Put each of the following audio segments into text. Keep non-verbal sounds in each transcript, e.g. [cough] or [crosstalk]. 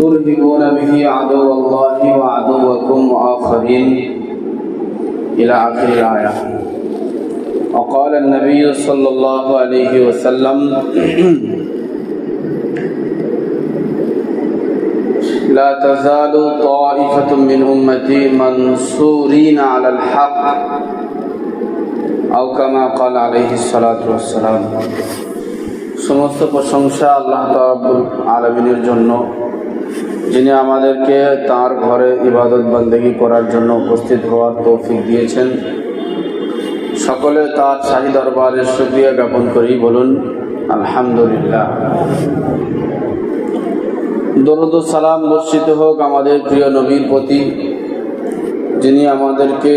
ترهبون به عدو الله وعدوكم آخرين إلى آخر الآية وقال النبي صلى الله عليه وسلم [clears throat] لا تزال طائفة من أمتي منصورين على الحق أو كما قال عليه الصلاة والسلام সমস্ত প্রশংসা আল্লাহ তাবুল আলমিনের জন্য যিনি আমাদেরকে তার ঘরে ইবাদত বন্দেগী করার জন্য উপস্থিত হওয়ার তৌফিক দিয়েছেন। সকলে তার শাহী দরবারের শুক্রিয়া জ্ঞাপন করি বলুন, আলহামদুলিল্লাহ। দরুদ সালাম বর্ষিত হোক আমাদের প্রিয় নবীর প্রতি, যিনি আমাদেরকে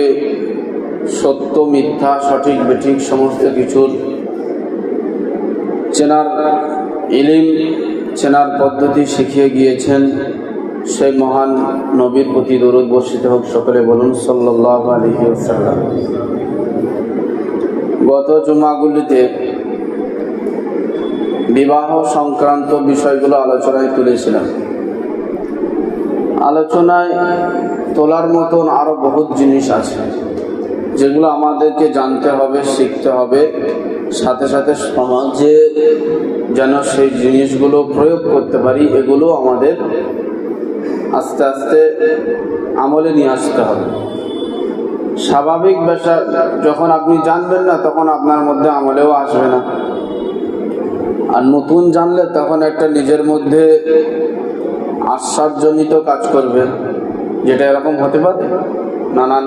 সত্য, মিথ্যা, সঠিক, বেঠিক সমস্ত কিছুর চেনার ইলিম, চেনার পদ্ধতি শিখিয়ে গিয়েছেন। সেই মহান নবীর প্রতি দরুদ বর্ষিত হোক সকলে বলুন সাল্লাম গত জুমাগুলিতে বিবাহ সংক্রান্ত বিষয়গুলো আলোচনায় তুলেছিলাম। আলোচনায় তোলার মতন আরও বহুত জিনিস আছে, যেগুলো আমাদেরকে জানতে হবে, শিখতে হবে। সাথে সাথে সমাজে যেন সেই জিনিসগুলো প্রয়োগ করতে পারি, এগুলো আমাদের আস্তে আস্তে আমলে নিয়ে আসতে হবে। স্বাভাবিক পেশা যখন আপনি জানবেন না, তখন আপনার মধ্যে আমলেও আসবে না। আর নতুন জানলে তখন একটা নিজের মধ্যে আশ্বাসজনিত কাজ করবে। যেটা এরকম হতে পারে? নানান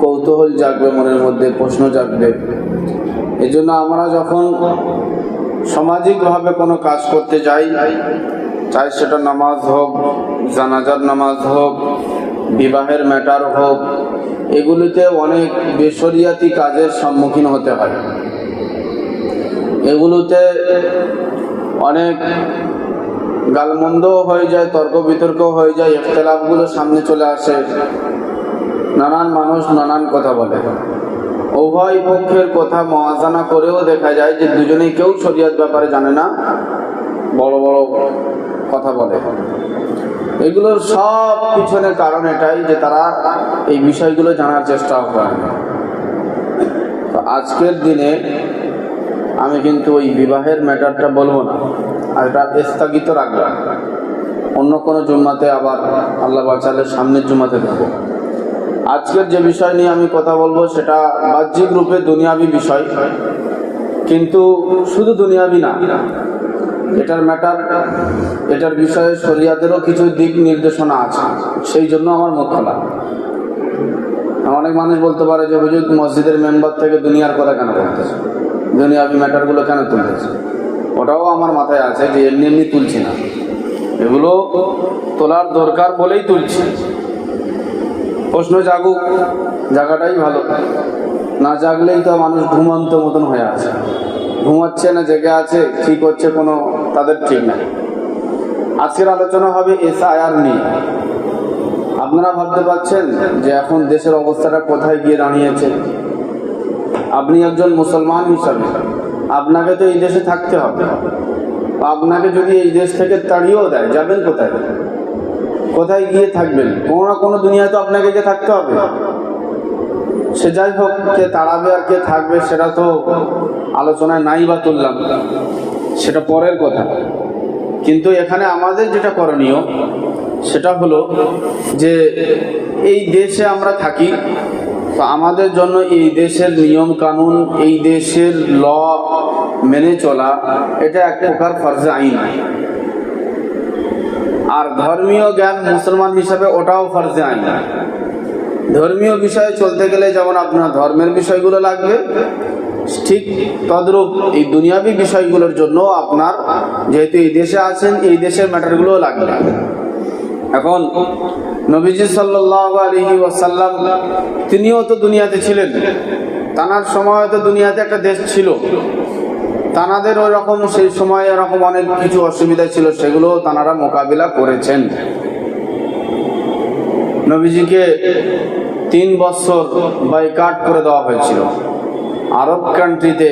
কৌতূহল জাগবে মনের মধ্যে, প্রশ্ন জাগবে। এই জন্য আমরা যখন সামাজিকভাবে কোনো কাজ করতে যাই চাই সেটা নামাজ হোক, জানাজার নামাজ হোক, বিবাহের ম্যাটার হোক, এগুলিতে অনেক বেসরিয়াতি কাজের সম্মুখীন হতে হয়। এগুলোতে অনেক গালমন্দও হয়ে যায় তর্ক বিতর্ক হয়ে যায়, ইখতলাফগুলো সামনে চলে আসে। নানান মানুষ নানান কথা বলে। উভয় পক্ষের কথা মহাজানা করেও দেখা যায় যে দুজনেই কেউ শরিয়াত ব্যাপারে জানে না। বড় বড় কথা বলে। এগুলোর সব পিছনের কারণ এটাই যে তারা এই বিষয়গুলো জানার চেষ্টা করে। আজকের দিনে আমি কিন্তু ওই বিবাহের ম্যাটারটা বলব না। আর এটা স্থগিত রাখলাম অন্য কোনো জুম্মাতে আবার আল্লাহ বাচালের সামনের জুম্মাতে দেবো। আজকের যে বিষয় নিয়ে আমি কথা বলব সেটা বাহ্যিক রূপে দুনিয়াবি বিষয়। কিন্তু শুধু দুনিয়াবি না এটার ম্যাটার এটার বিষয়ে শরিয়াতেরও কিছু দিক নির্দেশনা আছে। সেই জন্য আমার মুখ খোলা অনেক মানুষ বলতে পারে যে, হুজুর, মসজিদের মেম্বার থেকে দুনিয়ার কথা কেন বলতেছে? দুনিয়াবি ম্যাটারগুলো কেন তুলতেছে? ওটাও আমার মাথায় আছে যে, এমনি এমনি তুলছি না। এগুলো তোলার দরকার বলেই তুলছি। প্রশ্ন জাগুক জায়গাটাই ভালো। না জাগলেই তো মানুষ ঘুমন্ত মতন হয়ে আছে। ঘুমাচ্ছে না, জেগে আছে, ঠিক হচ্ছে কোনো, তাদের ঠিক নাই আজকের আলোচনা হবে এসআইআর নিয়ে। আপনারা ভাবতে পারছেন যে এখন দেশের অবস্থাটা কোথায় গিয়ে দাঁড়িয়েছে? আপনি একজন মুসলমান হিসাবে, আপনাকে তো এই দেশে থাকতে হবে। আপনাকে যদি এই দেশ থেকে তাড়িয়েও দেয়, যাবেন কোথায়? কোথায় গিয়ে থাকবেন? কোনো না কোনো দুনিয়ায় তো আপনাকে গিয়ে থাকতে হবে। সে যাই হোক, কে তাড়াবে আর কে থাকবে, সেটা তো আলোচনায় নাই বা তুললাম, সেটা পরের কথা। কিন্তু এখানে আমাদের যেটা করণীয়, সেটা হলো যে এই দেশে আমরা থাকি, তো আমাদের জন্য এই দেশের নিয়ম কানুন, এই দেশের ল মেনে চলা, এটা এক প্রকার ফরজে আইন। আর ধর্মীয় জ্ঞান মুসলমান হিসাবে ওটাও ফরজে আইন। ধর্মীয় বিষয়ে চলতে গেলে যেমন আপনার ধর্মের বিষয়গুলো লাগবে ঠিক তদ্রূপ এই দুনিয়াবি বিষয়গুলোর জন্য আপনার যেহেতু এই দেশে আছেন, এই দেশের ম্যাটারগুলোও লাগবে। এখন নবীজি সাল্লাহ আলহি ওয়াসাল্লাম, তিনিও তো দুনিয়াতে ছিলেন। তানার সময় তো দুনিয়াতে একটা দেশ ছিল। তানাদের ওই রকম সেই সময় এরকম অনেক কিছু অসুবিধা ছিল সেগুলো তানারা মোকাবিলা করেছেন। নবীজিকে তিন বছর বাইকাট করে দেওয়া হয়েছিল। আরব কান্ট্রিতে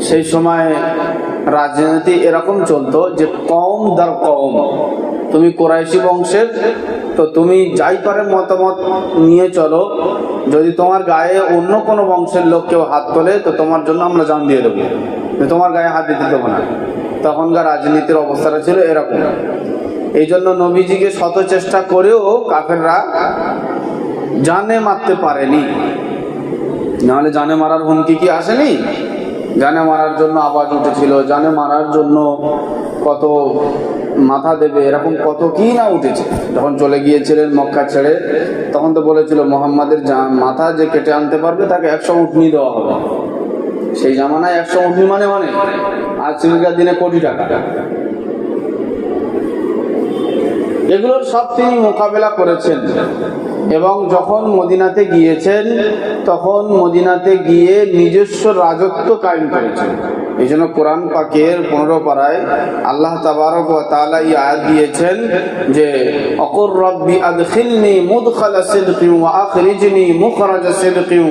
সেই সময় রাজনীতি এরকম চলতো যে কম দার কম তুমি কোরাইশি বংশের, তো তুমি যাই পারে মতামত নিয়ে চলো। যদি তোমার গায়ে অন্য কোনো বংশের লোক কেউ হাত তোলে, তো তোমার জন্য আমরা জান দিয়ে দেবো। তোমার গায়ে হাত দিতে দেবো না। তখনকার রাজনীতির অবস্থাটা ছিল এরকম। এই জন্য নবীজিকে শত চেষ্টা করেও কাফেররা জানে মারতে পারেনি। নাহলে জানে মারার হুমকি কি আসেনি? জানে মারার জন্য আওয়াজ উঠেছিল, জানে মারার জন্য কত মাথা দেবে, এরকম কত কি না উঠেছে। যখন চলে গিয়েছিলেন মক্কা ছেড়ে, তখন তো বলেছিল, মোহাম্মদের মাথা যে কেটে আনতে পারবে, তাকে একশো উঠনি দেওয়া হবে। সেই জামানায় একশো উঠনি মানে মানে? আজ আজকালকার দিনে কোটি টাকা। এগুলোর সব তিনি মোকাবেলা করেছেন। এবং যখন মদিনাতে গিয়েছেন তখন মদিনাতে গিয়ে নিজস্ব রাজত্ব কায়েম করেছেন। এই জন্য কোরআন পাকের পনেরো পাড়ায় আল্লাহ তাবারক ওয়া তাআলা এই আয়াত দিয়েছেন যে, অকর রব্বি আদখিলনি মুদখালা সিদকিন ওয়া আখরিজনি মুখরাজা সিদকিন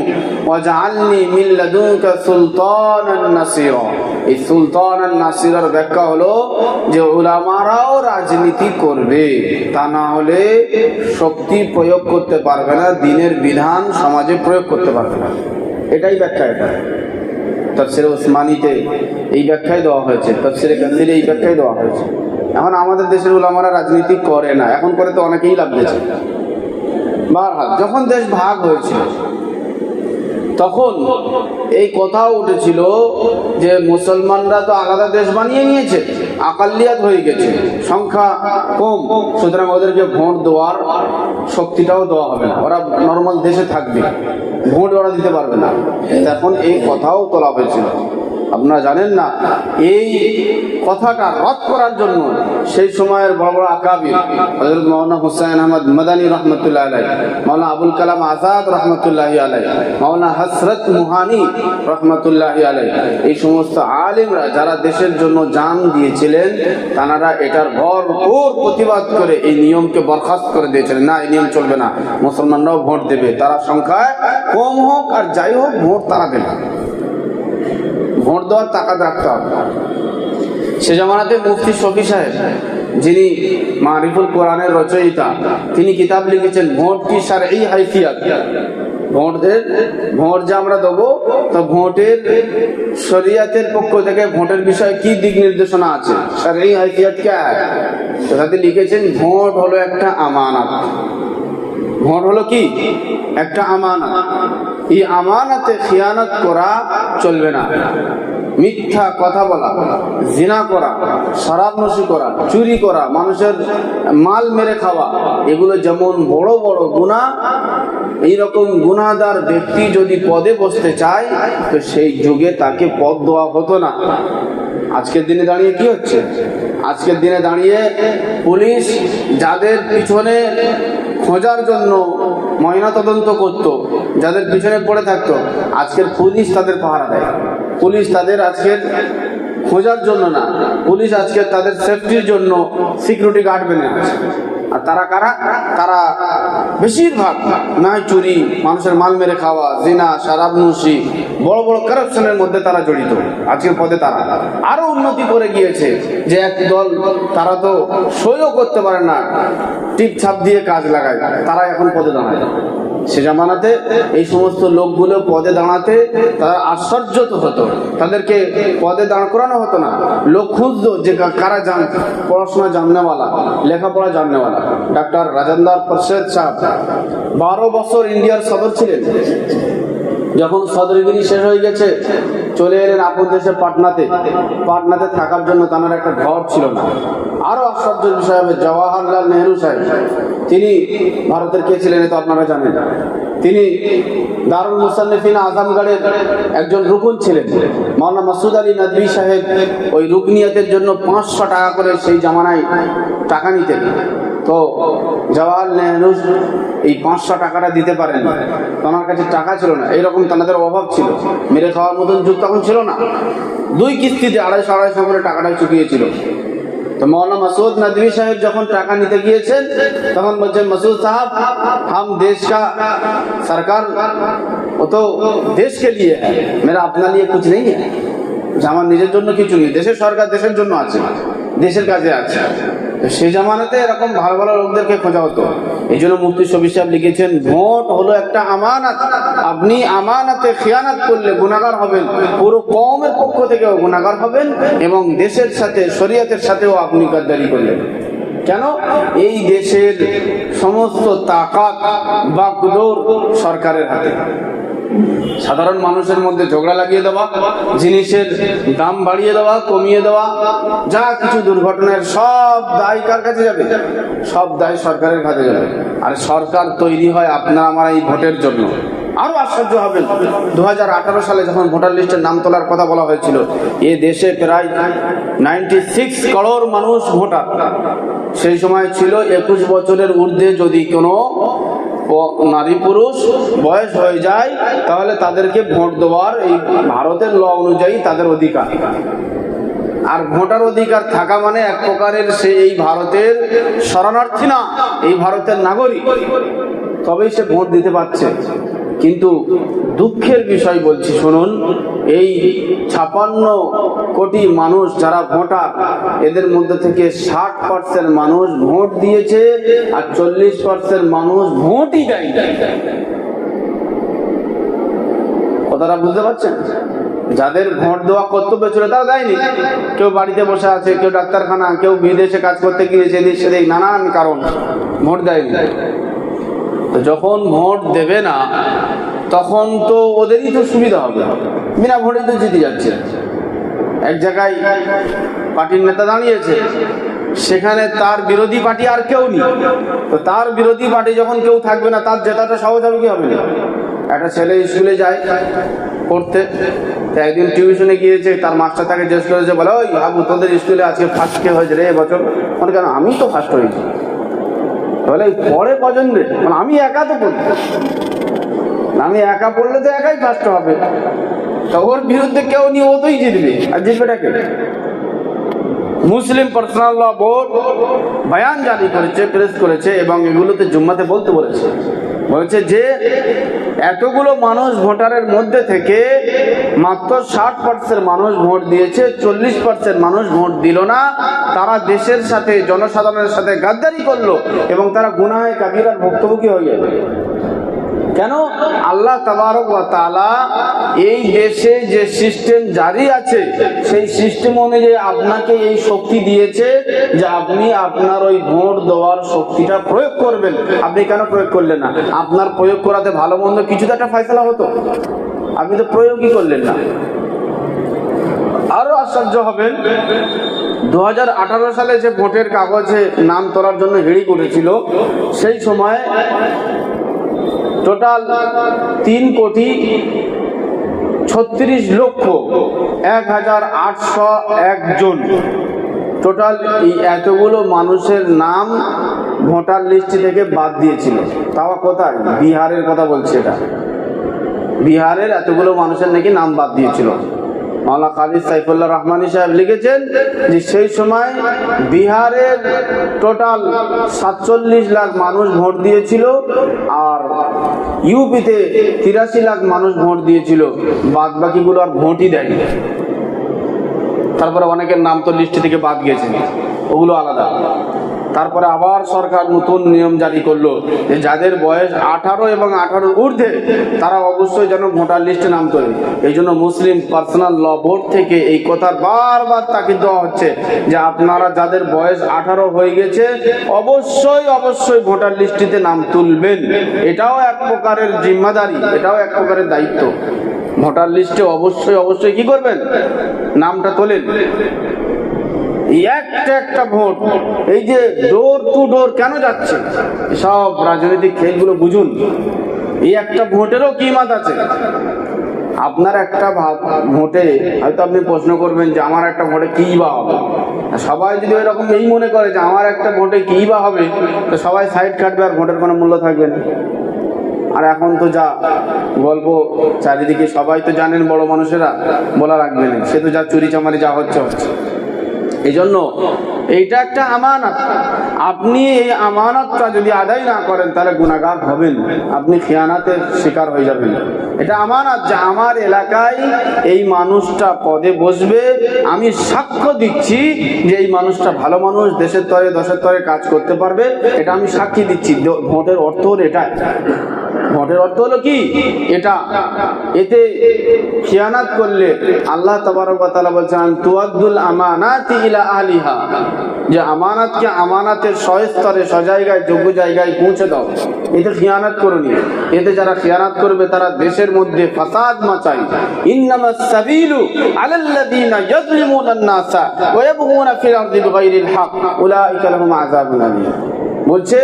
ওয়া জাআলনি মিন লাদুনকা সুলতানান নাসিরা। এই সুলতানান নাসিরার ব্যাখ্যা হলো যে, উলামারাও রাজনীতি করবে। তা না হলে শক্তি প্রয়োগ করতে পারবে না, দিনের বিধান সমাজে প্রয়োগ করতে পারবে না। এটাই ব্যাখ্যা এটা। তফসিরে ওসমানিতে এই ব্যাখ্যায় দেওয়া হয়েছে, তফসিরে কাসিরে এই ব্যাখ্যায় দেওয়া হয়েছে। এখন আমাদের দেশের ওলামারা রাজনীতি করে না, এখন করে তো অনেকেই লাভ দিয়েছে বারহাল, যখন দেশ ভাগ হয়েছে তখন এই কথাও উঠেছিল যে মুসলমানরা তো আলাদা দেশ বানিয়ে নিয়েছে। আকালিয়াত হয়ে গেছে। সংখ্যা কম, সুতরাং ওদেরকে ভোট দেওয়ার শক্তিটাও দেওয়া হবে না। ওরা নর্মাল দেশে থাকবে। ভোট ওরা দিতে পারবে না। এখন এই কথাও তোলা হয়েছিল। আপনারা জানেন না, এই কথাটা রদ করার জন্য সেই সময়ের বড় বড় আকাবির হযরত মাওলানা হুসাইন আহমদ মাদানী রহমতুল্লাহ আলাই মাওলানা আবুল কালাম আজাদ রহমতুল্লাহ আলাই মাওলানা হসরত মুহানি রহমতুল্লাহ আলাই এই সমস্ত আলিমরা যারা দেশের জন্য জান দিয়েছিলেন, তারা এটার ভরপুর প্রতিবাদ করে এই নিয়মকে বরখাস্ত করে দিয়েছিলেন। না, এই নিয়ম চলবে না। মুসলমানরাও ভোট দেবে। তারা সংখ্যায় কম হোক আর যাই হোক, ভোট তারা দেবে। ভোট দেওয়ার তাকাত রাখতে হবে। সে জামানাতে মুফতি শফি সাহেব, যিনি মারিফুল কোরআনের রচয়িতা, তিনি কিতাব লিখেছেন, ভোট কি সার এই হাইফিয়াত ভোটের, ভোট যে আমরা দেবো, তো ভোটের শরিয়াতের পক্ষ থেকে ভোটের বিষয়ে কি দিক নির্দেশনা আছে? স্যার এই হাইফিয়াত কে? তাতে লিখেছেন, ভোট হলো একটা আমানত। ভোট হলো কি? একটা আমানত। এই আমানতে খিয়ানত করা চলবে না। মিথ্যা কথা বলা, জিনা করা শরাব নশি করা, চুরি করা, মানুষের মাল মেরে খাওয়া, এগুলো যেমন বড় বড় গুণা, এইরকম গুণাদার ব্যক্তি যদি পদে বসতে চায়, তো সেই যুগে তাকে পদ দেওয়া হতো না। আজকের দিনে দাঁড়িয়ে কি হচ্ছে? আজকের দিনে দাঁড়িয়ে পুলিশ যাদের পিছনে খোঁজার জন্য ময়নাতদন্ত করত, যাদের পিছনে পড়ে থাকতো। আজকের পুলিশ তাদের পাহারা দেয়। পুলিশ তাদের আজকের খোঁজার জন্য না, পুলিশ আজকে তাদের সেফটির জন্য সিকিউরিটি গার্ড বেনে আছে আর তারা কারা? তারা বেশিরভাগ নাই চুরি, মানুষের মাল মেরে খাওয়া, জিনা সারাব নুসি বড় বড় কারাপশনের মধ্যে তারা জড়িত। আজকের পদে তারা। আরও উন্নতি করে গিয়েছে যে এক দল, তারা তো সইও করতে পারে না টিপ ছাপ দিয়ে কাজ লাগায়। তারা এখন পদে দাঁড়ায়। সে জামানাতে এই সমস্ত লোকগুলো পদে দাঁড়াতে তারা আশ্চর্য হতো। তাদেরকে পদে দাঁড় করানো হতো না। লোক খুঁজতো যে কারা জান পড়াশোনা জাননেওয়ালা, লেখাপড়া জাননেওয়ালা। ডাক্তার রাজেন্দার প্রসাদ সাহেব বারো বছর ইন্ডিয়ার সদর ছিলেন। যখন সদরগিরি শেষ হয়ে গেছে, চলে এলেন আপন দেশে পাটনাতে। পাটনাতে থাকার জন্য তার একটা ঘর ছিল না। আরও আশ্চর্যের বিষয় হবে, জওয়াহরলাল নেহরু সাহেব, তিনি ভারতের কে ছিলেন তো আপনারা জানেন। তিনি দারুল মুসান্নিফিন আজমগড়ের একজন রুকুন ছিলেন। মাওলানা মাসুদ আলী নদী সাহেব ওই রুকনিয়াতের জন্য পাঁচশো টাকা করে সেই জামানায় টাকা নিতেন। তো জওয়াহর নেহরু এই পাঁচশো টাকাটা দিতে পারেন। তোমার কাছে টাকা ছিল না। এরকম তাদের অভাব ছিল। মেরে খাওয়ার মতন যুগ তখন ছিল না। দুই কিস্তিতে আড়াইশো আড়াইশো করে টাকাটা চুকিয়েছিল। তো মৌলানা মাসুদ নাদবী সাহেব যখন টাকা নিতে গিয়েছেন, তখন বলছেন, মাসুদ সাহেব, হাম দেশ কা সরকার ও তো দেশকে লিয়ে মেরা আপনার লিয়ে কিছু নেই আমার নিজের জন্য কিছু নেই। দেশের সরকার দেশের জন্য আছে। দেশের কাজে আছে। সে জামানাতে এরকম ভালো ভালো লোকদেরকে খোঁজা হতো। এই জন্য মুফতি শফি সাহেব লিখেছেন ভোট হলো একটা আমানত। আপনি আমানতে খেয়ানাত করলে গুণাগার হবেন। পুরো কমের পক্ষ থেকেও গুণাগার হবেন এবং দেশের সাথে, শরীয়তের সাথেও আপনি গাদ্দারি করলেন কেন? এই দেশের সমস্ত তাকাত বা সরকারের হাতে। সাধারণ মানুষের মধ্যে ঝগড়া লাগিয়ে দেওয়া, জিনিসের দাম বাড়িয়ে দেওয়া, কমিয়ে দেওয়া, যা কিছু দুর্ঘটনার সব দায় কার কাছে যাবে? সব দায় সরকারের কাছে যাবে। আর সরকার তৈরি হয় আপনার আমার এই ভোটের জন্য। আরও আশ্চর্য হবেন দু হাজার আঠারো সালে যখন ভোটার লিস্টের নাম তোলার কথা বলা হয়েছিল, এ দেশে প্রায় নাইনটি সিক্স করোড় মানুষ ভোটার। সেই সময় ছিল একুশ বছরের ঊর্ধ্বে যদি কোনো নারী পুরুষ বয়স হয়ে যায়, তাহলে তাদেরকে ভোট দেওয়ার এই ভারতের ল অনুযায়ী তাদের অধিকার। আর ভোটার অধিকার থাকা মানে এক প্রকারের সে এই ভারতের শরণার্থী না, এই ভারতের নাগরিক। তবেই সে ভোট দিতে পারছে। কিন্তু দুঃখের বিষয় বলছি, শুনুন, এই ছাপান্ন কোটি মানুষ যারা ভোটার, এদের মধ্যে থেকে ষাট পার্সেন্ট মানুষ ভোট দিয়েছে আর চল্লিশ পার্সেন্ট মানুষ ভোটই দেয় কথাটা বুঝতে পারছেন? যাদের ভোট দেওয়া কর্তব্য ছিল তারা দেয়নি। কেউ বাড়িতে বসে আছে, কেউ ডাক্তারখানা, কেউ বিদেশে কাজ করতে গিয়েছে এদিক নানান কারণ ভোট দেয়নি। তো যখন ভোট দেবে না, তখন তো ওদেরই তো সুবিধা হবে। বিনা ভোটে তো জিতে যাচ্ছে। এক জায়গায় পার্টির নেতা দাঁড়িয়েছে, সেখানে তার বিরোধী পার্টি আর কেউ নেই। তো তার বিরোধী পার্টি যখন কেউ থাকবে না, তার জেতাটা সহজ হবে কি হবে না? একটা ছেলে স্কুলে যায় পড়তে একদিন টিউশনে গিয়েছে, তার মাস্টার তাকে জিজ্ঞেস করেছে, বলে, ওই বাবু তোদের স্কুলে আজকে ফার্স্ট কে হয়েছে রে এবছর? মানে কেন, আমি তো ফার্স্ট হয়েছি। বলে পরে কজন রে? মানে আমি একা তো পড়ি। আমি একা পড়লে তো একাই ফার্স্ট হবে। ওর বিরুদ্ধে কেউ নিয়ে ও তোই জিতবে আর জিতবেটাকে মুসলিম পার্সোনাল ল বোর্ড বয়ান জারি করেছে প্রেস করেছে এবং এগুলোতে জুম্মাতে বলতে বলেছে। বলেছে যে, এতগুলো মানুষ ভোটারের মধ্যে থেকে মাত্র ষাট পার্সেন্ট মানুষ ভোট দিয়েছে, চল্লিশ পার্সেন্ট মানুষ ভোট দিল না। তারা দেশের সাথে, জনসাধারণের সাথে গাদ্দারি করল এবং তারা গুনাহে কাবিরার ভুক্তভোগী হয়ে যাবে কেন? আল্লাহ তাবারক তাআলা এই দেশে যে সিস্টেম জারি আছে, সেই সিস্টেম অনুযায়ী আপনাকে এই শক্তি দিয়েছে যে আপনি আপনার ওই ভোট দেওয়ার শক্তিটা প্রয়োগ করবেন। আপনি কেন প্রয়োগ করলেন না? আপনার প্রয়োগ করাতে ভালো মন্দ কিছু তো একটা ফয়সলা হতো। আপনি তো প্রয়োগই করলেন না। আরও আশ্চর্য হবেন দু হাজার আঠারো সালে যে ভোটের কাগজে নাম তোলার জন্য হিড়ি করেছিল সেই সময় টোটাল তিন কোটি ছত্রিশ লক্ষ এক হাজার আটশো একজন টোটাল এই এতগুলো মানুষের নাম ভোটার লিস্ট থেকে বাদ দিয়েছিল। তাও কোথায়? বিহারের কথা বলছে এটা। বিহারের এতগুলো মানুষের নাকি নাম বাদ দিয়েছিল। মাওলানা কাজী সাইফুল্লাহ রহমানী সাহেব লিখেছেন যে সেই সময় বিহারের টোটাল সাতচল্লিশ লাখ মানুষ ভোট দিয়েছিল আর ইউপিতে তিরাশি লাখ মানুষ ভোট দিয়েছিল। বাদ বাকিগুলো আর ভোটই দেয়নি। তারপরে অনেকের নাম তো লিস্ট থেকে বাদ গেছে। ওগুলো আলাদা। তারপরে আবার সরকার নতুন নিয়ম জারি করল যে যাদের বয়স আঠারো এবং আঠারোর ঊর্ধ্বে, তারা অবশ্যই যেন ভোটার লিস্টে নাম তোলে। এই জন্য মুসলিম পার্সোনাল ল বোর্ড থেকে এই কথার বারবার তাকিদ দেওয়া হচ্ছে যে আপনারা যাদের বয়স আঠারো হয়ে গেছে, অবশ্যই অবশ্যই ভোটার লিস্টিতে নাম তুলবেন। এটাও এক প্রকারের জিম্মাদারি, এটাও এক প্রকারের দায়িত্ব। ভোটার লিস্টে অবশ্যই অবশ্যই কি করবেন? নামটা তোলেন। একটা একটা ভোট। এই যে ডোর টু ডোর কেন যাচ্ছে? সব রাজনৈতিক খেলগুলো বুঝুন। এই একটা ভোটেরও কিমাত আছে? আপনার একটা ভোটে, হয়তো আপনি প্রশ্ন করবেন যে আমার একটা ভোটে কী বা হবে? সবাই যদি এরকম এই মনে করে যে আমার একটা ভোটে কী বা হবে, তো সবাই সাইড কাটবে আর ভোটের কোনো মূল্য থাকবে না। আর এখন তো যা গল্প, চারিদিকে সবাই তো জানেন বড় মানুষেরা, বলা রাখবে না। সে তো যা চুরি চামারি যা হচ্ছে হচ্ছে। এই জন্য এইটা একটা আমানত। আপনি এই আমানতটা যদি আদায় না করেন, তাহলে গুণাগার হবেন। আপনি খেয়ানাতের শিকার হয়ে যাবেন। এটা আমানত যে আমার এলাকায় এই মানুষটা পদে বসবে। আমি সাক্ষ্য দিচ্ছি যে এই মানুষটা ভালো মানুষ, দেশের তরে, দশের তরে কাজ করতে পারবে। এটা আমি সাক্ষী দিচ্ছি। ভোটের অর্থ হলো এটা ভোটের অর্থ হলো কি? এটা। এতে খিয়ানাত করলে আল্লাহ তাবারক ওয়া তাআলা বলছেন তুয়াদ্দুল আমানাতি ইলা আহলিহা। যে আমানাতকে আমানাতের সস্তরে সজায়গায়, যোগ্য জায়গায় পৌঁছে দাও। এতে খিয়ানাত করনি এতে যারা খিয়ানাত করবে, তারা দেশের মধ্যে ফাসাদ মাচাই ইন্নামাস সাবিলু আলাল্লাযীনা ইয়াযলিমুনা আন-নাসা ওয়া ইয়াবগুনা ফিল আরদি বিগাইরিল হক। উলাইকা লাহুম আযাবুন বলছে,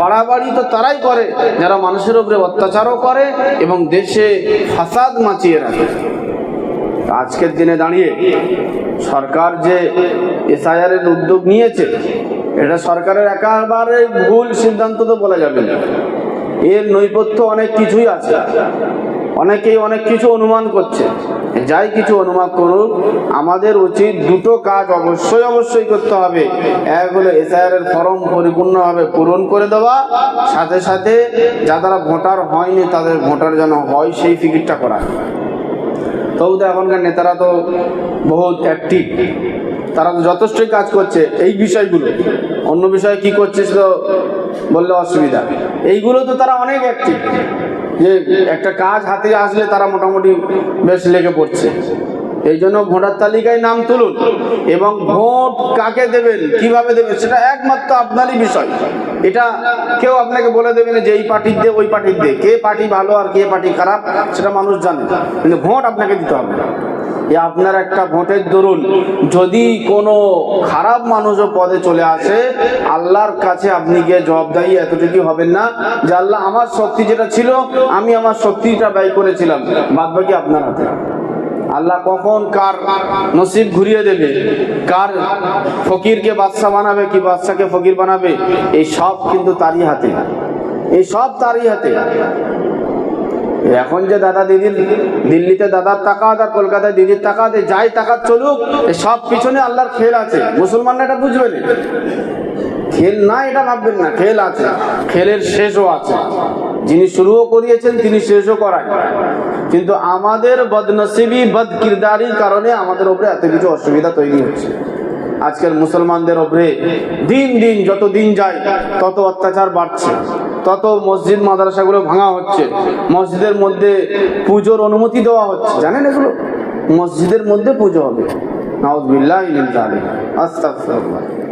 বাড়াবাড়ি তো তারাই করে, যারা মানুষের উপরে অত্যাচারও করে এবং দেশে ফাসাদ মাচিয়ে রাখে। আজকের দিনে দাঁড়িয়ে সরকার যে এসআইআর এর উদ্যোগ নিয়েছে, এটা সরকারের একেবারে ভুল সিদ্ধান্ত তো বলা যাবে না। এর নৈপথ্য অনেক কিছুই আছে। অনেকেই অনেক কিছু অনুমান করছে। যাই কিছু অনুমান করুক আমাদের উচিত দুটো কাজ অবশ্যই অবশ্যই করতে হবে। এক হলো এসআইআর এর ফর্ম পরিপূর্ণভাবে পূরণ করে দেওয়া, সাথে সাথে যা তারা ভোটার হয়নি তাদের ভোটার যেন হয় সেই ফিকিরটা করা। তবু তো এখনকার নেতারা তো বহুত অ্যাক্টিভ তারা তো যথেষ্টই কাজ করছে এই বিষয়গুলো। অন্য বিষয়ে কি করছে তো বললে অসুবিধা। এইগুলো তো তারা অনেক অ্যাক্টিভ যে একটা কাজ হাতে আসলে তারা মোটামুটি বেশ লেগে পড়ছে। এই জন্য ভোটার তালিকায় নাম তুলুন এবং ভোট কাকে দেবেন, কীভাবে দেবেন, সেটা একমাত্র আপনারই বিষয়। এটা কেউ আপনাকে বলে দেবে না যে এই পার্টির দে, ওই পার্টির দে, কে পার্টি ভালো আর কে পার্টি খারাপ, সেটা মানুষ জানে। কিন্তু ভোট আপনাকে দিতে হবে। আপনার একটা ভোটের দরুন। যদি কোনো খারাপ মানুষও পদে চলে আসে, আল্লাহর কাছে আপনি গিয়ে জবাবদায়ী এতটুকু হবেন না যে আল্লাহ আমার শক্তি যেটা ছিল, আমি আমার শক্তিটা ব্যয় করেছিলাম। বাদ বাকি আপনার হাতে। আল্লাহ কখন কার নসিব ঘুরিয়ে দেবে? কার ফকিরকে বাদশা বানাবে কি বাদশাকে ফকির বানাবে? এই সব কিন্তু তারই হাতে। এই সব তারই হাতে। এখন যে দাদা দিদির দিল্লিতে দাদার টাকা আর কলকাতায় দিদির দে যাই টাকা চলুক সব পিছনে আল্লাহর খেল আছে। মুসলমানরা এটা বুঝবে না। খেল না, এটা ভাববেন না, খেল আছে। খেলের শেষও আছে। যিনি শুরুও করিয়েছেন, তিনি শেষও করায়। কিন্তু আমাদের বদনসিবি বদ কিরদারির কারণে আমাদের উপরে এত কিছু অসুবিধা তৈরি হচ্ছে। আজকের মুসলমানদের ওপরে দিন দিন যত দিন যায়, তত অত্যাচার বাড়ছে, তত মসজিদ মাদ্রাসাগুলো ভাঙা হচ্ছে, মসজিদের মধ্যে পুজোর অনুমতি দেওয়া হচ্ছে। জানেন এগুলো? মসজিদের মধ্যে পুজো হবে। নাউজবিল্লাহ আস্তাগফিরুল্লাহ।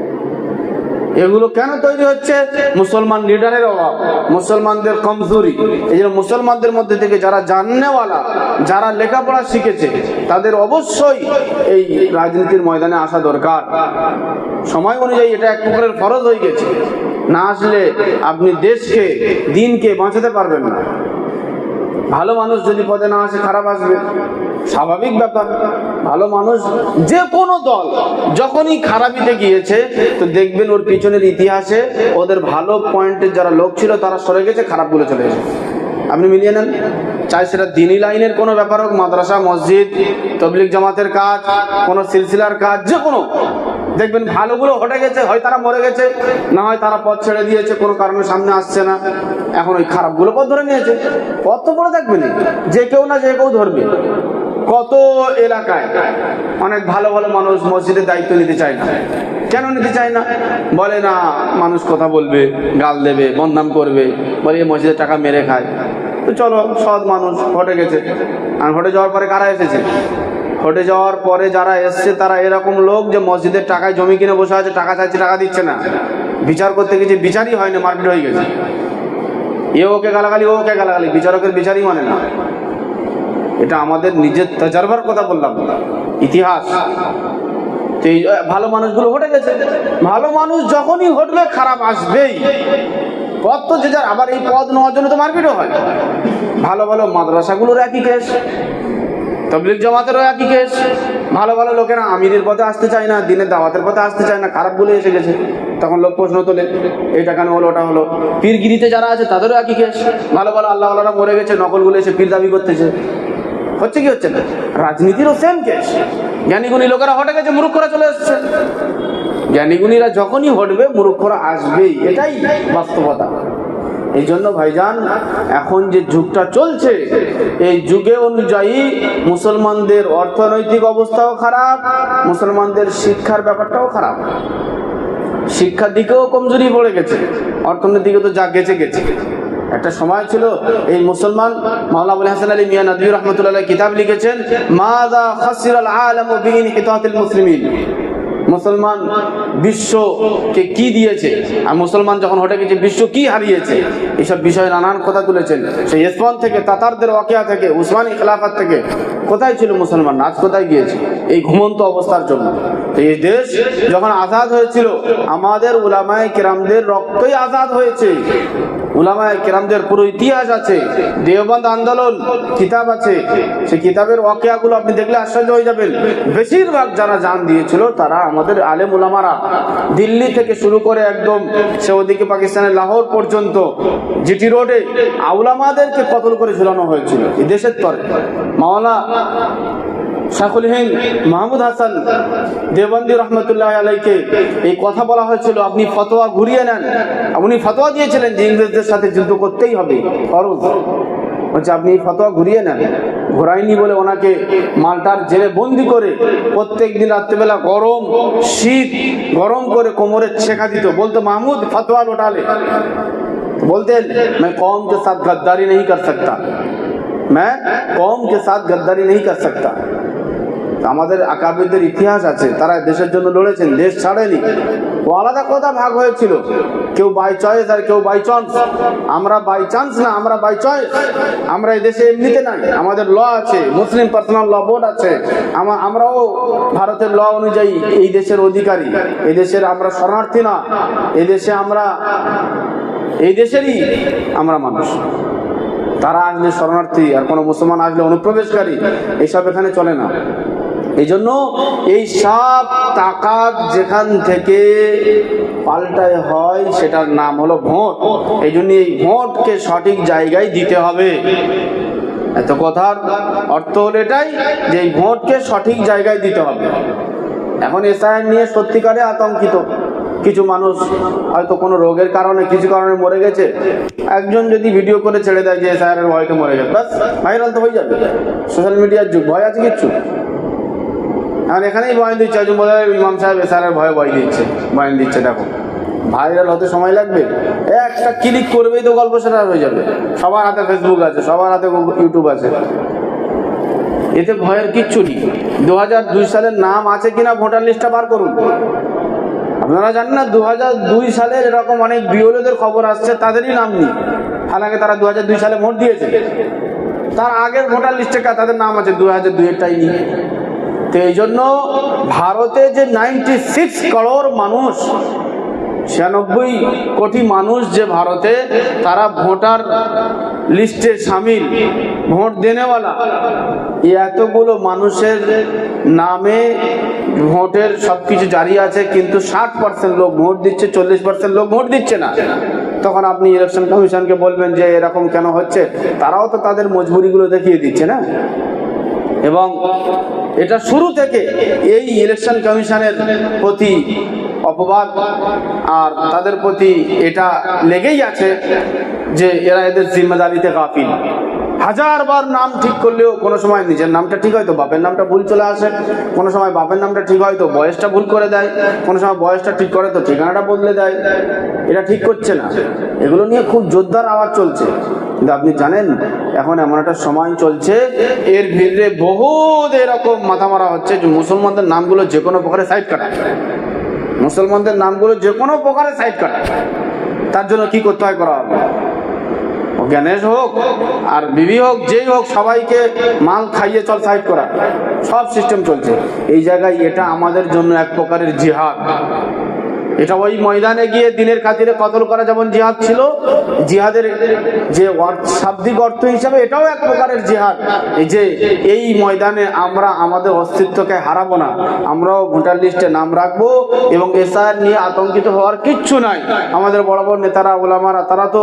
এগুলো কেন তৈরি হচ্ছে? মুসলমান লিডারের অভাব, মুসলমানদের কমজোরি। এই জন্য মুসলমানদের মধ্যে থেকে যারা জাননেওয়ালা, যারা লেখাপড়া শিখেছে, তাদের অবশ্যই এই রাজনীতির ময়দানে আসা দরকার। সময় অনুযায়ী এটা এক প্রকারের ফরজ হয়ে গেছে। না আসলে আপনি দেশকে, দিনকে বাঁচাতে পারবেন না। ভালো মানুষ যদি পদে না আসে, খারাপ আসবে। স্বাভাবিক ব্যাপার। ভালো মানুষ, যে কোনো দল, যখনই খারাপিতে গিয়েছে, তো দেখবেন ওর পিছনের ইতিহাসে ওদের ভালো পয়েন্টের যারা লোক ছিল, তারা সরে গেছে খারাপগুলো চলে গেছে। আপনি মিলিয়ে নেন। চাই সেটা দিনী লাইনের কোনো ব্যাপার হোক, মাদ্রাসা, মসজিদ তবলিক জামাতের কাজ, কোনো সিলসিলার কাজ, যে কোনো। দেখবেন ভালোগুলো হটে গেছে, হয় তারা মরে গেছে, না হয় তারা পথ ছেড়ে দিয়েছে, কোনো কারণে সামনে আসছে না। এখন ওই খারাপগুলো পথ ধরে নিয়েছে। পথ তো পড়ে থাকবে না যে কেউ না যে কেউ ধরবে। কত এলাকায় অনেক ভালো ভালো মানুষ মসজিদের দায়িত্ব নিতে চায় না। কেন নিতে চায় না? বলে, না, মানুষ কথা বলবে, গাল দেবে, বদনাম করবে, বলে এই মসজিদের টাকা মেরে খায়। তো চলো, সৎ মানুষ ঘটে গেছে। আর ঘটে যাওয়ার পরে কারা এসেছে? ঘটে যাওয়ার পরে যারা এসছে, তারা এরকম লোক যে মসজিদের টাকায় জমি কিনে বসে আছে, টাকা চাইছে, টাকা দিচ্ছে না। বিচার করতে গেছে বিচারই হয় না মারপিট হয়ে গেছে। এ ওকে গালাগালি, ও ওকে গালাগালি, বিচারকের বিচারই মানে না। এটা আমাদের নিজের তজরবার কথা বললাম। ইতিহাস। তো এই ভালো মানুষগুলো ঘটে গেছে। ভালো মানুষ যখনই ঘটবে, খারাপ আসবেই। পদ তো যে যার, আবার এই পদ নেওয়ার জন্য তো মারপিটও হয়। ভালো ভালো মাদ্রাসাগুলোর একই কেস তবলিক জমাতেরও একই কেস ভালো ভালো লোকেরা আমিরের পথে আসতে চায় না, দিনের দাওয়াতের পথে আসতে চায় না, খারাপ বলে এসে গেছে। তখন লোক প্রশ্ন তোলে, এটা কেন হলো, ওটা হলো? পীরগিরিতে যারা আছে, তাদেরও একই কেস ভালো ভালো আল্লাহ আল্লাহরা মরে গেছে, নকলগুলো এসে পীর দাবি করতেছে। হচ্ছে কি হচ্ছে না? রাজনীতিরও সেম কেস জ্ঞানীগুণী লোকেরা হটে গেছে মূর্খরা চলে এসছে। জ্ঞানীগুণীরা যখনই হটবে মূর্খরা আসবেই। এটাই বাস্তবতা। এই জন্য ভাইজান, এখন যে যুগটা চলছে, এই যুগে অনুযায়ী মুসলমানদের অর্থনৈতিক অবস্থাও খারাপ, মুসলমানদের শিক্ষার ব্যাপারটাও খারাপ। শিক্ষার দিকেও কমজোরি পড়ে গেছে। অর্থনীতিকে তো যা গেছে গেছে। একটা সময় ছিল, এই মুসলমান আবুল হাসান আলী মিয়া নদী রহমতুল্লাহ কিতাব লিখেছেন মাদা খাসিরাল আলম বিন হিতাতিল মুসলিমিন। মুসলমান বিশ্বকে কি দিয়েছে? আর মুসলমান যখন হটে গেছে বিশ্ব কি হারিয়েছে? এইসব বিষয়ে নানান কথা তুলেছেন। সেই ইসমান থেকে, তাতারদের ওয়াকিয়া থেকে, উসমানী খেলাফাত থেকে কোথায় ছিল মুসলমান? আজ কোথায় গিয়েছে? এই ঘুমন্ত অবস্থার জন্য। এই দেশ যখন আজাদ হয়েছিল, আমাদের উলামায় কেরামদের রক্তই আজাদ হয়েছে। উলামায় কেরামদের পুরো ইতিহাস আছে। দেওবন্দ আন্দোলন কিতাব আছে। সেই কিতাবের ওয়াকিয়াগুলো আপনি দেখলে আশ্চর্য হয়ে যাবেন। বেশিরভাগ যারা জান দিয়েছিল, তারা আমাদের আলেম উলামারা দিল্লি থেকে শুরু করে একদম সে ওদিকে পাকিস্তানের লাহোর পর্যন্ত জিটি রোডে আউলামাদেরকে কতল করে ঝুলানো হয়েছিল? দেশের তরে। মাওলা হিন্দ মাহমুদ হাসান দেবন্দি রহমতুল্লাহ আলাইকে এই কথা বলা হয়েছিল, আপনি ফতোয়া ঘুরিয়ে নেন। উনি ফতোয়া দিয়েছিলেন যে ইংরেজদের সাথে যুদ্ধ করতেই হবে। ফরজ। হচ্ছে আপনি এই ফতোয়া ঘুরিয়ে নেন। ঘোরাইনি বলে ওনাকে মালটার জেলে বন্দি করে প্রত্যেক দিন রাত্রেবেলা গরম শীত গরম করে কোমরে ছেঁকা দিত বলতো মাহমুদ ফতোয়া লোটালে बोलते मैं कौम के साथ गद्दारी नहीं कर सकता मैं कौम के साथ गद्दारी नहीं कर सकता আমাদের আকাবিদের ইতিহাস আছে, তারা দেশের জন্য লড়েছেন, দেশ ছাড়েনি। ও আলাদা কথা ভাগ হয়েছিল, কেউ বাই চয়েস আর কেউ বাই চান্স আমরা বাই চান্স না, আমরা বাই চয়েস আমরা এই দেশে এমনিতে নাই, আমাদের ল আছে মুসলিম পার্সোনাল ল বোর্ড আছে। আমরাও ভারতের ল অনুযায়ী এই দেশের অধিকারী। এই দেশের আমরা শরণার্থী না, এই দেশে আমরা, এই দেশেরই আমরা মানুষ। তারা আসলে শরণার্থী, আর কোনো মুসলমান আসলে অনুপ্রবেশকারী এইসব এখানে চলে না। এই জন্য এই সব তাকাত যেখান থেকে পাল্টায় হয়, সেটার নাম হলো ভোট। এই জন্য এই ভোটকে সঠিক জায়গায় দিতে হবে। এত কথার অর্থ হলো এটাই যে এই ভোটকে সঠিক জায়গায় দিতে হবে। এখন এসআইআর নিয়ে সত্যিকারে আতঙ্কিত। কিছু মানুষ হয়তো কোনো রোগের কারণে, কিছু কারণে মরে গেছে। একজন যদি ভিডিও করে ছেড়ে দেয় যে এসআইআর ভয়কে মরে গেছে বাস ভাইরাল তো হয়ে যাবে। সোশ্যাল মিডিয়ার যুগ, ভয় আছে কিচ্ছু? এখন এখানেই বয়ান দিচ্ছে, একজন বলে, ইমাম সাহেব এসআইআর ভয়ে ভয় দিচ্ছে, বয়ান দিচ্ছে, দেখো। ভাইরাল হতে সময় লাগবে একটা ক্লিক করবেই তো গল্প সেটা হয়ে যাবে। সবার হাতে ফেসবুক আছে, সবার হাতে ইউটিউব আছে। এতে ভয়ের কিচ্ছু নেই। দু সালের নাম আছে কিনা ভোটার লিস্টটা বার করুন। আপনারা জানেন না দু দুই সালের এরকম অনেক বিওলোদের খবর আসছে, তাদেরই নাম নেই। হালাকে তারা দু সালে ভোট দিয়েছে। তার আগের ভোটার লিস্টে তাদের নাম আছে দু হাজার দুইয়েরটাই নেই। তো এই জন্য ভারতে যে নাইনটি সিক্স করোড় মানুষ, ছিয়ানব্বই কোটি মানুষ যে ভারতে, তারা ভোটার লিস্টে সামিল, ভোট দেনেওয়ালা। এতগুলো মানুষের নামে ভোটের সব কিছু জারি আছে, কিন্তু ষাট পার্সেন্ট লোক ভোট দিচ্ছে, চল্লিশ পার্সেন্ট লোক ভোট দিচ্ছে না। তখন আপনি ইলেকশন কমিশনকে বলবেন যে এরকম কেন হচ্ছে? তারাও তো তাদের মজবুরিগুলো দেখিয়ে দিচ্ছে না? এবং এটা শুরু থেকে এই ইলেকশন কমিশনের প্রতি অপবাদ আর তাদের প্রতি এটা লেগেই আছে যে এরা এদের জিম্মেদারিতে গাফিল। হাজারবার নাম ঠিক করলেও কোনো সময় নিজের নামটা ঠিক হয়তো বাপের নামটা ভুল চলে আসে, কোনো সময় বাপের নামটা ঠিক হয়তো বয়সটা ভুল করে দেয়, কোনো সময় বয়সটা ঠিক করে তো ঠিকানাটা বদলে দেয়। এটা ঠিক করছে না। এগুলো নিয়ে খুব জোরদার আওয়াজ চলছে। কিন্তু আপনি জানেন, এখন এমন একটা সময় চলছে, এর ভিড়ে বহুত এরকম মাথা মারা হচ্ছে যে মুসলমানদের নামগুলো যে কোনো প্রকারে সাইড কাটা মুসলমানদের নামগুলো যে কোনো প্রকারে সাইড কাটা তার জন্য কি করতে হয় করা হবে? জ্ঞানেশ হোক, আর বিবি হোক, যেই হোক, সবাইকে মাল খাইয়ে চল সাইড করা। সব সিস্টেম চলছে। এই জায়গায় এটা আমাদের জন্য এক প্রকারের জিহাদ। এটা ওই ময়দানে গিয়ে দিনের খাতিরে কতল করা যেমন জিহাদ ছিল, জিহাদের যে শাব্দিক অর্থ হিসাবে এটাও এক প্রকারের জিহাদ। যে এই ময়দানে আমরা আমাদের অস্তিত্বকে হারাবো না, আমরাও ভোটার লিস্টে নাম রাখব এবং এসআর নিয়ে আতঙ্কিত হওয়ার কিচ্ছু নাই। আমাদের বড় বড় নেতারা, ওলামারা, তারা তো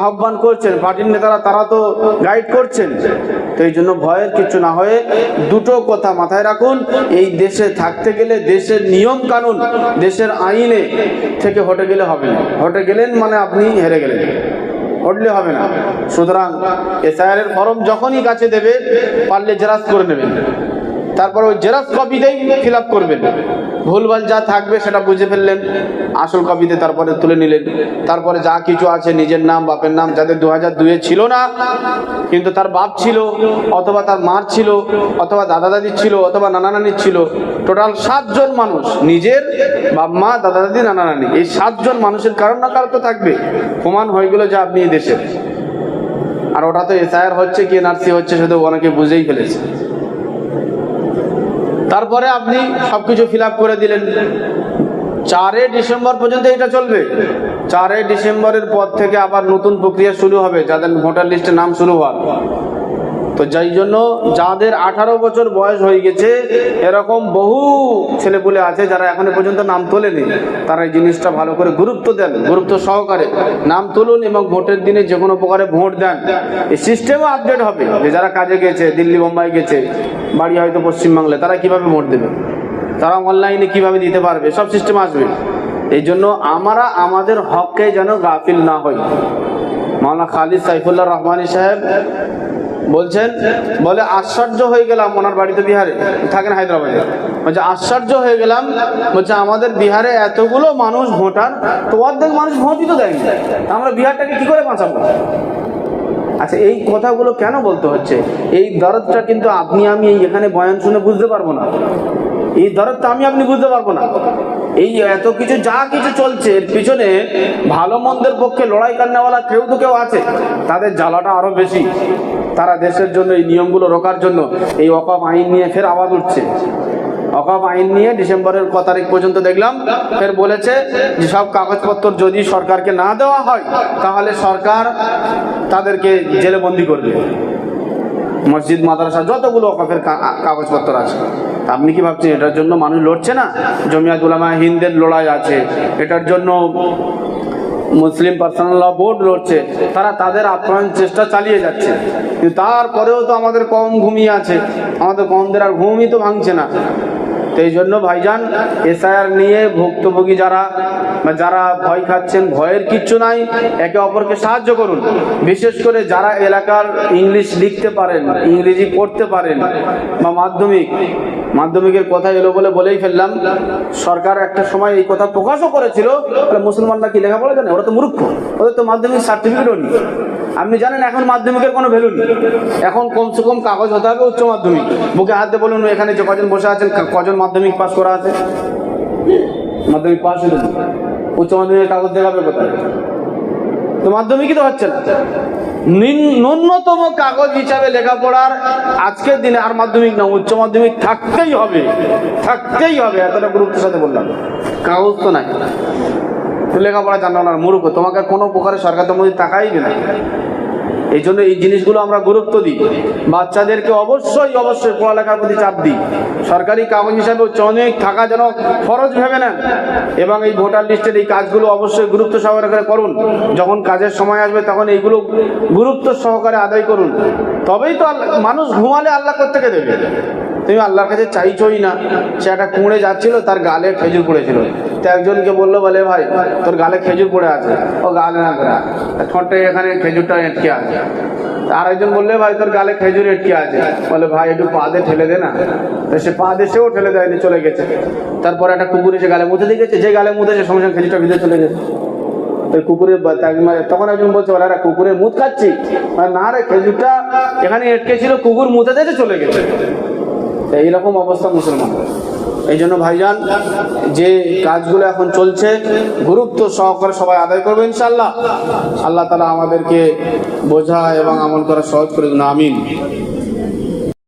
আহ্বান করছেন, পার্টির নেতারা, তারা তো গাইড করছেন। তো এই জন্য ভয়ের কিচ্ছু না হয়ে দুটো কথা মাথায় রাখুন, এই দেশে থাকতে গেলে দেশের নিয়ম কানুন, দেশের আইনে থেকে হটে গেলে হবে না। হটে গেলেন মানে আপনি হেরে গেলেন। হটলে হবে না। সুতরাং এসআইআর এর ফর্ম যখনই কাছে দেবে, পারলে জেরাস করে নেবেন। তারপর ওই জেরাস কপিতেই ফিল করবেন। ভুলভাল যা থাকবে সেটা বুঝে ফেললেন, আসল কপিতে তারপরে তুলে নিলেন। তারপরে যা কিছু আছে, নিজের নাম, বাপের নাম, যাদের দু হাজার দুয়ে ছিল না, কিন্তু তার বাপ ছিল, অথবা তার মার ছিল, অথবা দাদা দাদির ছিল, অথবা নানা নানির ছিল, টোটাল সাতজন মানুষ, নিজের বাপ, মা দাদা দাদি নানা নানি এই সাতজন মানুষের কারণ না কারণ তো থাকবে। প্রমাণ হয়ে গেল যে আপনি এই দেশের। আর ওটা তো এসআইআর হচ্ছে কি এনআরসি হচ্ছে, সেটা অনেকে বুঝেই ফেলেছে। তারপরে আপনি সবকিছু ফিল আপ করে দিলেন। চারে ডিসেম্বর পর্যন্ত এটা চলবে। চারে ডিসেম্বরের পর থেকে আবার নতুন প্রক্রিয়া শুরু হবে। যাদের ভোটার লিস্টে নাম শুরু হওয়ার। তো যাই জন্য যাদের আঠারো বছর বয়স হয়ে গেছে, এরকম বহু ছেলেপুলে আছে যারা এখনও পর্যন্ত নাম তোলেনি। তারা এই জিনিসটা ভালো করে গুরুত্ব দেন, গুরুত্ব সহকারে। নাম তুলুন এবং ভোটের দিনে যে কোনো প্রকারে ভোট দেন। এই সিস্টেমও আপডেট হবে যে যারা কাজে গেছে, দিল্লি বোম্বাই গেছে, বাড়ি হয়তো পশ্চিমবাংলায় তারা কীভাবে ভোট দেবে? তারা অনলাইনে কীভাবে দিতে পারবে? সব সিস্টেম আসবে। এই জন্য আমরা, আমাদের হককে যেন গাফিল না হই। মাওলানা খালিদ সাইফুল্লাহ রহমানী সাহেব বলছেন, বলে, আশ্চর্য হয়ে গেলাম ওনার বাড়িতে বিহারে। থাকেন হায়দ্রাবাদে। বলছে, আশ্চর্য হয়ে গেলাম, বলছে, আমাদের বিহারে এতগুলো মানুষ ভোটার, তো অর্ধেক মানুষ ভোটই তো দেয়নি। আমরা বিহারটাকে কি করে বাঁচাবো? আচ্ছা এই কথাগুলো কেন বলতে হচ্ছে? এই দরদটা কিন্তু আপনি, আমি এখানে বয়ান শুনে বুঝতে পারব না। এই দরদটা আমি, আপনি বুঝতে পারব না। এই এত কিছু, যা কিছু চলছে, এর পিছনে ভালো মন্দের পক্ষে লড়াই কান্নাওয়ালা কেউ তো কেউ আছে। তাদের জ্বালাটা আরও বেশি। তারা দেশের জন্য, এই নিয়মগুলো রোকার জন্য, এই অকাপ আইন নিয়ে ফের আওয়াজ উঠছে। অকাপ আইন নিয়ে ডিসেম্বরের ক তারিখ পর্যন্ত দেখলাম। ফের বলেছে যে সব কাগজপত্র যদি সরকারকে না দেওয়া হয়, তাহলে সরকার তাদেরকে জেলে বন্দি করবে মসজিদ, মাদ্রাসা, যতগুলো অকাফের কাগজপত্র আছে। আপনি কি ভাবছেন, এটার জন্য মানুষ লড়ছে না? জমিয়াত উলামা হিন্দের লড়াই আছে। এটার জন্য মুসলিম পার্সোনাল ল বোর্ড লড়ছে, তারা তাদের আপ্রাণ চেষ্টা চালিয়ে যাচ্ছে। কিন্তু তারপরেও তো আমাদের কম ঘুমিয়ে আছে। আমাদের কমদের আর ঘুমই তো ভাঙছে না। এই জন্য ভাইজান, এসআইআর নিয়ে ভুক্তভোগী যারা যারা ভয় খাচ্ছেন, ভয়ের কিচ্ছু নাই, একে অপরকে সাহায্য করুন। বিশেষ করে যারা এলাকার ইংলিশ লিখতে পারেন, ইংরেজি পড়তে পারেন, বা মাধ্যমিক, মাধ্যমিকের কথা এলো বলে বলেই ফেললাম। সরকার একটা সময় এই কথা প্রকাশও করেছিল মুসলমানরা কি লেখাপড়া জানে? ওরা তো মূর্খ, ওদের তো মাধ্যমিক সার্টিফিকেটও নেই। আপনি জানেন এখন মাধ্যমিকের কোনো ভ্যালু নেই। এখন কমসে কম কাগজ হতে হবে উচ্চ মাধ্যমিক। বুকে হাতে বলুন এখানে যে কজন বসে আছেন কজন মাধ্যমিক পাস করা আছে? মাধ্যমিক পাস হলো না। উচ্চ মাধ্যমিকের কাগজ দেখাবে কোথায় তো মাধ্যমিকই তো হচ্ছে না। ন্যূনতম কাগজ হিসাবে লেখাপড়ার আজকের দিনে আর মাধ্যমিক না, উচ্চ মাধ্যমিক থাকতেই হবে। থাকতেই হবে, এতটা গুরুত্বের সাথে বললাম। কাগজ তো নাই। লেখাপড়া জানো না মূর্খ, তোমাকে কোনো প্রকারে সরকার তোমার তাকাইবে না এই জন্য এই জিনিসগুলো আমরা গুরুত্ব দিই। বাচ্চাদেরকে অবশ্যই অবশ্যই পড়ালেখার প্রতি চাপ দিই। সরকারি কাগজ হিসাবে মাধ্যমিক থাকা যেন খরচ ভেবে নেন। এবং এই ভোটার লিস্টের এই কাজগুলো অবশ্যই গুরুত্ব সহকারে করুন। যখন কাজের সময় আসবে তখন এইগুলো গুরুত্ব সহকারে আদায় করুন। তবেই তো মানুষ ঘুমালে আল্লাহ কোথেকে দেবে? তুমি আল্লাহর কাছে চাইছই না। সে একটা কুঁড়ে যাচ্ছিল, তার গালে খেজুর পড়েছিল। তো একজনকে বলল, বলে, ভাই, তোর গালে খেজুর পড়ে আছে। ও গালে না ঠোঁটে এখানে খেজুরটা এটকে আছে। আর একজন বললে, ভাই, তোর গালে খেজুর এটকে আছে। বলে, ভাই, একটু পা দিয়ে ঠেলে দে না। তো সে পা দিয়ে সেও ঠেলে দেয়নি, চলে গেছে। তারপর একটা কুকুর এসে গালে মুতে দিয়ে গেছে। যে গালে সে সঙ্গে সঙ্গে খেজুরটা ভিতরে চলে গেছে। ওই কুকুরের তখন একজন বলছে বলে আরে কুকুরের মুত খাচ্ছি। না রে, খেজুরটা এখানে এটকে ছিল, কুকুর মুতে দিয়েছে, চলে গেছে। তো এইরকম অবস্থা মুসলমান এই জন্য ভাইজান, যে কাজগুলো এখন চলছে, গুরুত্ব সহকারে সবাই আদায় করবে ইনশাল্লাহ আল্লাহ তালা আমাদেরকে বোঝা এবং আমল করা সহজ করে দিন, আমিন।